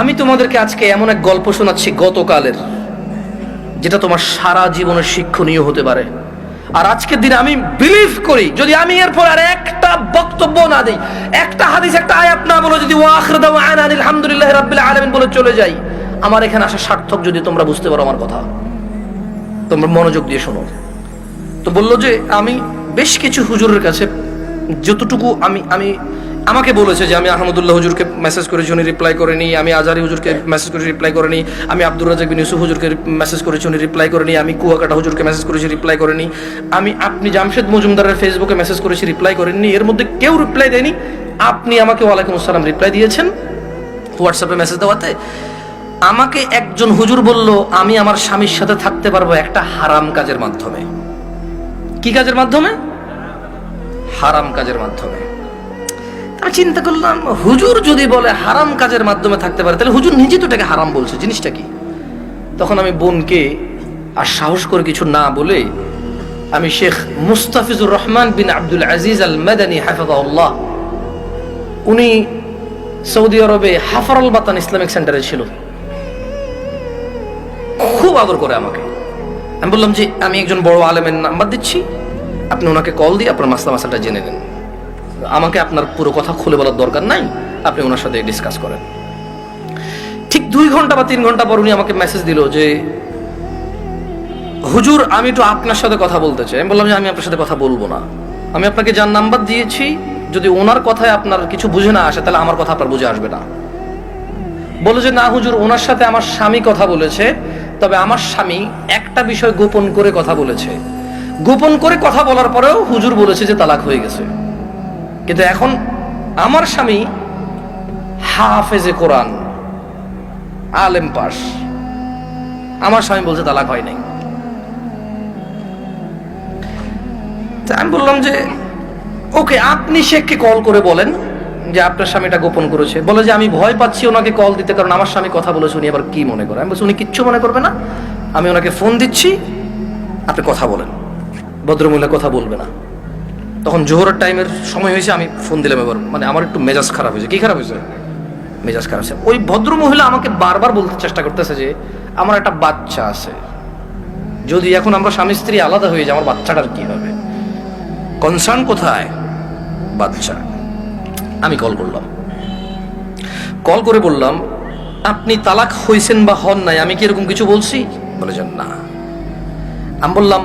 আমি তোমাদেরকে আজকে এমন এক গল্প শোনাচ্ছি গতকালের, যেটা তোমার সারা জীবনের শিক্ষণীয় হতে পারে। আর আজকের দিনে আমি বিলিভ করি, যদি আমি এরপর আর একটা বক্তব্য না দিই, একটা হাদিস, একটা আয়াত না বলে যদি আলহামদুলিল্লাহ রাব্বিল আলামিন বলে চলে যাই, আমার এখানে আসা সার্থক যদি তোমরা বুঝতে পারো আমার কথা। তোমরা মনোযোগ দিয়ে শোনো। তো বলল যে আমি বেশ কিছু হুজুরের কাছে, যতটুকু আমি আমি আমাকে বলেছে যে আমি আহমদুল্লাহ হুজুরকে মেসেজ করেছি, উনি রিপ্লাই করেনি। আমি আজারি হুজুরকে মেসেজ করেছি রিপ্লাই করেনি। আমি আব্দুর রাজাক বিন ইউসুফ হুজুরকে মেসেজ করেছি, উনি রিপ্লাই করেনি। আমি কুয়াকাটা হুজুরকে মেসেজ করেছি রিপ্লাই করেনি। আমি আপনি জামশেদ মজুমদারের ফেসবুকে মেসেজ করেছি রিপ্লাই করেননি। এর মধ্যে কেউ রিপ্লাই দেয়নি। আপনি আমাকে ওয়ালাইকুম আসসালাম রিপ্লাই দিয়েছেন হোয়াটসঅ্যাপে মেসেজ দেওয়াতে। আমাকে একজন হুজুর বলল, আমি আমার স্বামীর সাথে থাকতে পারব একটা হারাম কাজের মাধ্যমে। কি কাজের মাধ্যমে? হারাম কাজের মাধ্যমে। আমি চিন্তা করলাম, হুজুর যদি বলে হারাম কাজের মাধ্যমে থাকতে পারে, তাহলে হুজুর নিজে তো এটাকে হারাম বলছে, জিনিসটা কি? তখন আমি বোনকে আর সাহস করে কিছু না বলে আমি শেখ মুস্তাফিজুর রহমান বিন আব্দুল আজিজ আল মাদানী হাফাজাউল্লাহ উনি সৌদি আরবে হাফারুল বাতান ইসলামিক সেন্টারে ছিল। খুব আদর করে আমাকে। আমি বললাম যে, আমি একজন বড় আলেমের নাম্বার দিচ্ছি, আপনি ওনাকে কল দিয়ে আপনার মাসলা মাসালটা জেনে নেন। আমাকে আপনার পুরো কথা খুলে বলার দরকার নাই। আপনি ওনার সাথে ডিসকাস করেন। ঠিক দুই ঘণ্টা বা তিন ঘণ্টা পর উনি আমাকে মেসেজ দিল যে, হুজুর, আমি একটু আপনার সাথে কথা বলতে চাই। আমি বললাম যে, আমি আপনার সাথে কথা বলব না। আমি আপনাকে যার নাম্বার দিয়েছি, যদি ওনার কথায় আপনার কিছু বুঝে না আসে, তাহলে আমার কথা আপনার বুঝে আসবে না। বলে যে, না হুজুর, ওনার সাথে আমার স্বামী কথা বলেছে, তবে আমার স্বামী একটা বিষয় গোপন করে কথা বলেছে। গোপন করে কথা বলার পরেও হুজুর বলেছে যে, তালাক হয়ে গেছে। কিন্তু এখন আমার স্বামী হাফেজে কোরআন, আলেম পাস আমার স্বামী বলছে তালাক হয় নাই। আমি বললাম যে, ওকে, আপনি শেখকে কল করে বলেন যে আপনার স্বামীটা গোপন করেছে। বলে যে আমি ভয় পাচ্ছি ওনাকে কল দিতে, কারণ আমার স্বামী কথা বলেছে, উনি আবার কি মনে করে? আমি বলছি, উনি কিচ্ছু মনে করবে না। আমি ওনাকে ফোন দিচ্ছি, আপনি কথা বলেন। ভদ্রমহিলা কথা বলবে না। তখন জোহরের টাইমের সময় হয়েছে, আমি ফোন দিলাম এবার। মানে আমার একটু মেজাজ খারাপ হয়েছে। কি খারাপ হয়েছে? মেজাজ খারাপ হয়েছে। ওই ভদ্র মহিলা আমাকে বারবার বলতে চেষ্টা করতেছে যে, আমার একটা বাচ্চা আছে। যদি এখন আমরা স্বামী স্ত্রী আলাদা হয়ে যাই, আমার বাচ্চাটার কি হবে? কনসার্ন কোথায়? বাচ্চা। আমি কল করলাম। কল করে বললাম, আপনি তালাক হয়েছেন বা হন নাই, আমি কি এরকম কিছু বলছি? বলেছেন না। আমি বললাম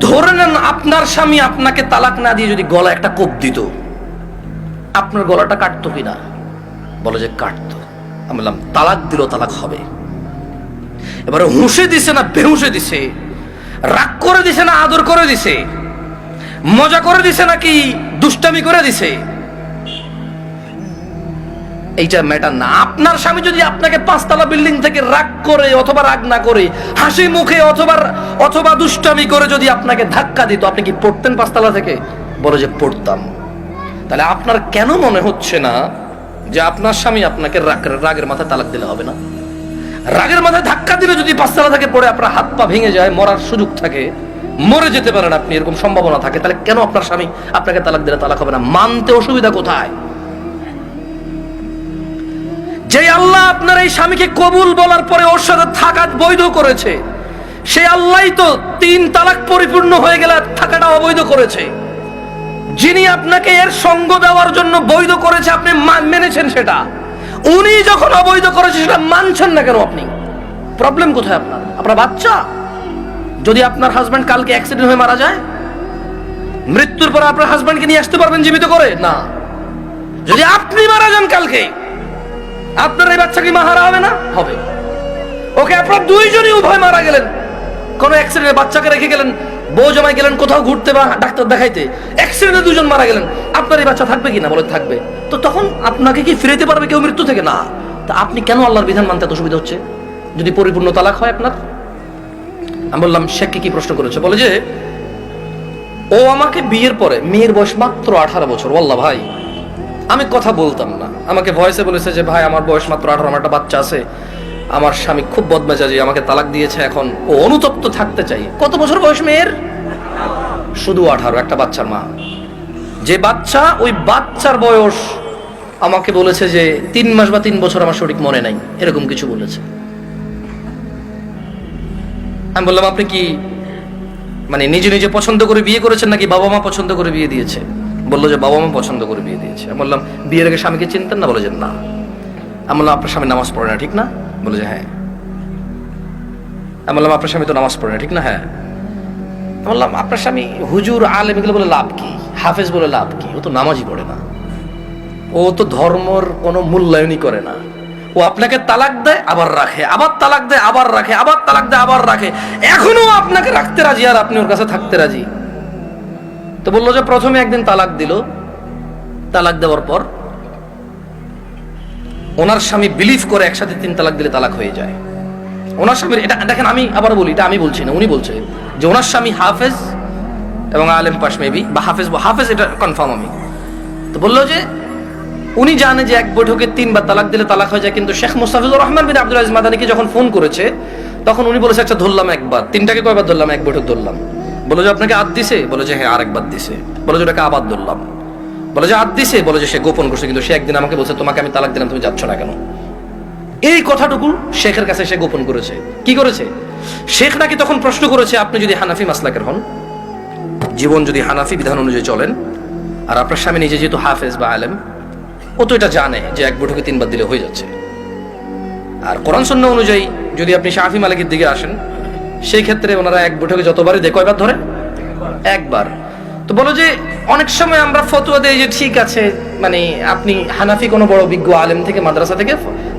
ধরে নেন আপনার স্বামী আপনাকে তালাক না দিয়ে যদি গলা একটা কোপ দিত, আপনার গলাটা কাটতো কিনা? বলে যে কাটতো। আমি বললাম, তালাক দিল তালাক হবে। এবারে হুঁসে দিছে না বেহুসে দিছে? রাগ করে দিছে না আদর করে দিছে? মজা করে দিছে নাকি দুষ্টামি করে দিছে? এইটা ম্যাটার না। আপনার স্বামী যদি আপনাকে পাঁচতলা বিল্ডিং থেকে রাগ করে অথবা রাগ না করে, হাসি মুখে অথবা অথবা দুষ্টামি করে যদি আপনাকে ধাক্কা দিত, আপনি কি পড়তেন পাঁচতলা থেকে? বলে যে পড়তাম। তাহলে আপনার কেন মনে হচ্ছে না যে আপনার স্বামী আপনাকে রাগ, রাগের মাথায় তালাক দিলে হবে না? রাগের মাথায় ধাক্কা দিলে যদি পাঁচতলা থেকে পড়ে আপনার হাত পা ভেঙে যায়, মরার সুযোগ থাকে, মরে যেতে পারেন আপনি, এরকম সম্ভাবনা থাকে, তাহলে কেন আপনার স্বামী আপনাকে তালাক দিলে তালাক হবে না? মানতে অসুবিধা কোথায়? যে আল্লাহ আপনার এই স্বামীকে কবুল বলার পরে ওর সাথে থাকা বৈধ করেছে, সে আল্লাহই তো তিন তালাক পরিপূর্ণ হয়ে গেলে থাকাটা অবৈধ করেছে। যিনি আপনাকে এর সঙ্গ দেওয়ার জন্য বৈধ করেছে, আপনি মেনেছেন সেটা। উনি যখন অবৈধ করেছে, সেটা মানছেন না কেন আপনি? প্রবলেম কোথায় আপনার? আপনার বাচ্চা? যদি আপনার হাজব্যান্ড কালকে অ্যাক্সিডেন্ট হয়ে মারা যায়, মৃত্যুর পর আপনার হাজব্যান্ডকে নিয়ে আসতে পারবেন জীবিত করে? না। যদি আপনি মারা যান কালকে আপনার এই বাচ্চা কি মাহারা হবে না? হবে। ওকে আপনার দুইজনই উভয় মারা গেলেন। কোন অ্যাক্সিডেন্টে বাচ্চাকে রেখে গেলেন বউ জমায় গেলেন কোথাও ঘুরতে বা ডাক্তার দেখাইতে। অ্যাক্সিডেন্টে দুজন মারা গেলেন। আপনার এই বাচ্চা থাকবে কি না বলে থাকবে। তো তখন আপনাকে কি ফিরেতে পারবে কেউ মৃত্যু থেকে? না। তা আপনি কেন আল্লাহর বিধান মানতে এত অসুবিধা হচ্ছে? যদি পরিপূর্ণ তালাক হয় আপনার? আমি বললাম শেখকে কি প্রশ্ন করেছে? বলে যে ও আমাকে বিয়ের পরে মেয়ের বয়স মাত্র আঠারো বছর। বললা ভাই আমি কথা বলতাম না। আমাকে ভয়েসে বলেছে যে, ভাই, আমার বয়স মাত্র আঠারো, আমার একটা বাচ্চা আছে। আমার স্বামী খুব বদমেজাজি, আমাকে তালাক দিয়েছে এখন। ও অনুতপ্ত থাকতে চাই। কত বছর বয়স মেয়ের? শুধু আঠারো, একটা বাচ্চার মা। যে বাচ্চা, ওই বাচ্চার বয়স আমাকে বলেছে যে, তিন মাস বা তিন বছর আমার সঠিক মনে নাই। এরকম কিছু বলেছে। আমি বললাম, আপনি কি মানে নিজে নিজে পছন্দ করে বিয়ে করেছেন নাকি বাবা মা পছন্দ করে বিয়ে দিয়েছে? বলল যে বাবা মা পছন্দ করে বিয়ে দিয়েছে। আমি বললাম, বিয়ের আগে স্বামীকে চিনতেন না? বলে যে না। আমি বললাম, আপনার স্বামী নামাজ পড়ে না, ঠিক না? বলে যে হ্যাঁ। আমি বললাম, আপনার স্বামী তো নামাজ পড়ে না, ঠিক না? হ্যাঁ। বললাম, আপনার স্বামী হুজুর, আলেম, এগুলো বলে লাভ কি? হাফেজ বলে লাভ কি? ও তো নামাজই পড়ে না। ও তো ধর্মর কোনো মূল্যায়নই করে না। ও আপনাকে তালাক দেয়, আবার রাখে। আবার তালাক দেয়, আবার রাখে। আবার তালাক দেয়, আবার রাখে। এখনও আপনাকে রাখতে রাজি আর আপনি ওর কাছে থাকতে রাজি? তো বলল যে প্রথমে একদিন তালাক দিল। তালাক দেওয়ার পর ওনার স্বামী বিলিভ করে একসাথে তিন তালাক দিলে তালাক হয়ে যায়। ওনার স্বামীর এটা, দেখেন আমি আবার বলি, এটা আমি বলছি না, উনি বলছে যে ওনার স্বামী হাফেজ এবং আলেম পাশ মেবি বা হাফেজ হাফেজ এটা কনফার্ম আমি। তো বলল যে উনি জানে যে এক বৈঠকে তিনবার তালাক দিলে তালাক হয়ে যায়, কিন্তু শেখ মুস্তাফিজুর রহমান বিন আব্দুল আজিজ মাদানিকে যখন ফোন করেছে, তখন উনি বলেছে আচ্ছা ধরলাম একবার, তিনটাকে কয়বার ধরলাম? এক বৈঠক ধরলাম। বলে যে আপনাকে আদ দিছে, বলে যে হ্যাঁ আরেকবার দিছে। বলে যে ওটাকে আবার ধরলাম। বলে যে আদ দিছে, বলে যে সে গোপন করছে, কিন্তু সে একদিন আমাকে বলছে, তোমাকে আমি তালাক দিলাম, তুমি যাচ্ছ না কেন? এই কথাটুকু শেখের কাছে সে গোপন করেছে। কি করেছে? শেখ নাকি তখন প্রশ্ন করেছে, আপনি যদি হানাফি মাসলাকের হন, জীবন যদি হানাফি বিধান অনুযায়ী চলেন, আর আপনার স্বামী নিজে যেহেতু হাফেজ বা আলেম, ও তো এটা জানে যে এক বৈঠকে তিনবার দিলে হয়ে যাচ্ছে। আর কোরআন সন্ন্য অনুযায়ী যদি আপনি শাহি মালিকের দিকে আসেন সেই ক্ষেত্রে ওনারা এক বৈঠকে যতবারই দেয় কয়বার ধরে একবার। তো বলো যে, অনেক সময় আমরা ফতোয়া দেই যে, ঠিক আছে মানে আপনি হানাফি কোনো বড় বিজ্ঞ আলেম থেকে, মাদ্রাসা থেকে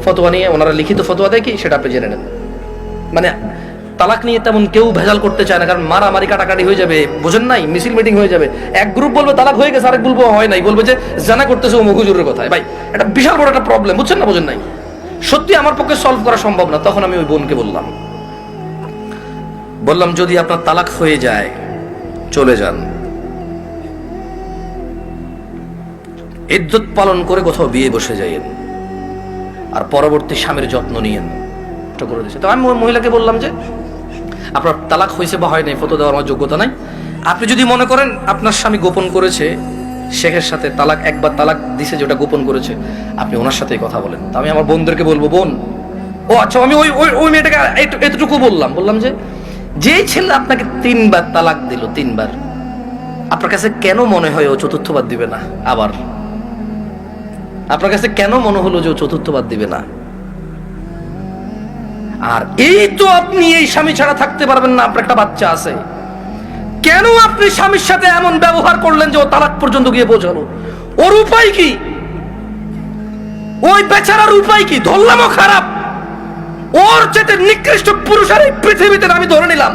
ফতোয়া নিয়ে ওনারা লিখিত ফতোয়া দেয় কি? সেটা আপনি জেনে নেন। মানে তালাক নিয়ে তেমন কেউ ভেজাল করতে চায় না, কারণ মারামারি কাটাকাটি হয়ে যাবে, বোঝেন নাই? মিছিল মিটিং হয়ে যাবে। এক গ্রুপ বলবে, তালাক হয়ে গেছে, আরেক বলব, হয় নাই। বলবে যে, জানা করতেছে ও মহুজুরের কথায়। ভাই এটা বিশাল বড় একটা প্রবলেম বুঝছেন না, বোঝেন নাই? সত্যি আমার পক্ষে সলভ করা সম্ভব না, তখন আমি ওই বোনকে বললাম। বললাম, যদি আপনার তালাক হয়ে যায়, চলে যান। ইজ্জত পালন করে কোথাও বিয়ে বসে যাইয়েন আর পরবর্তী স্বামীর যত্ন নিয়েন। করে দিয়েছে। তো আমি মহিলাকে বললাম যে, আপনার তালাক হয়েছে বা হয় নাই ফটো দেওয়ার আমার যোগ্যতা নাই। আপনি যদি মনে করেন আপনার স্বামী গোপন করেছে, শেখের সাথে তালাক, একবার তালাক দিছে যেটা গোপন করেছে, আপনি ওনার সাথেই কথা বলেন। তো আমি আমার বোনদেরকে বলব, বোন, ও আচ্ছা আমি ওই ওই ওই মেয়েটাকে এত- এতটুকু বললাম। বললাম যে যেই ছেলে আপনাকে তিনবার তালাক দিল, তিনবার, আপনার কাছে কেন মনে হয় ও চতুর্থবার দিবে না? আবার, আপনার কাছে কেন মনে হলো যে ও চতুর্থবার দিবে না? আর এই তো আপনি এই স্বামী ছাড়া থাকতে পারবেন না, আপনার একটা বাচ্চা আছে। কেন আপনি স্বামীর সাথে এমন ব্যবহার করলেন যে ও তালাক পর্যন্ত গিয়ে পৌঁছালো? ওর উপায় কি? ওই বেচারার উপায় কি? ধরলামও খারাপ। ওর চেতে নিকৃষ্ট পুরুষ আর এই পৃথিবীতে আমি ধরে নিলাম।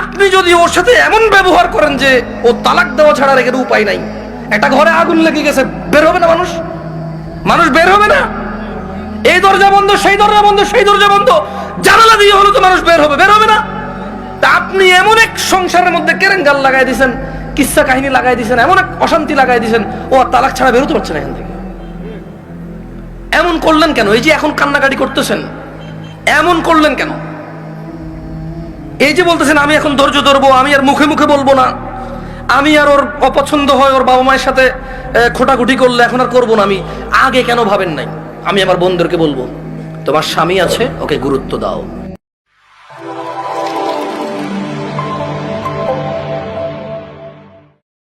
আপনি যদি ওর সাথে এমন ব্যবহার করেন যে ও তালাক দেওয়া ছাড়া রেখে উপায় নাই, একটা ঘরে আগুন লেগে গেছে, বের হবে না মানুষ? মানুষ বের হবে না? এই দরজা বন্ধ, সেই দরজা বন্ধ, সেই দরজা বন্ধ, জানালা দিয়ে হলো তো মানুষ বের হবে বের হবে না? তা আপনি এমন এক সংসারের মধ্যে কেরেঙ্গাল লাগাই দিয়েছেন কিচ্ছা কাহিনী লাগাই দিয়েছেন এমন এক অশান্তি লাগাই দিয়েছেন ও আর তালাক ছাড়া বেরোতে পারছে না এখান থেকে। এমন করলেন কেন? এই যে এখন কান্নাকাটি করতেছেন, এমন করলেন কেন? এই যে বলতেছেন, আমি এখন ধৈর্য ধরবো, আমি আর মুখে মুখে বলব না। আমি আর ওর অপছন্দ হয় ওর বাবা মায়ের সাথে খোটাখুটি করলে এখন আর করব না আমি। আগে কেন ভাবেন নাই? আমি আমার বন্ধুদেরকে বলব, তোমার স্বামী আছে, ওকে গুরুত্ব দাও।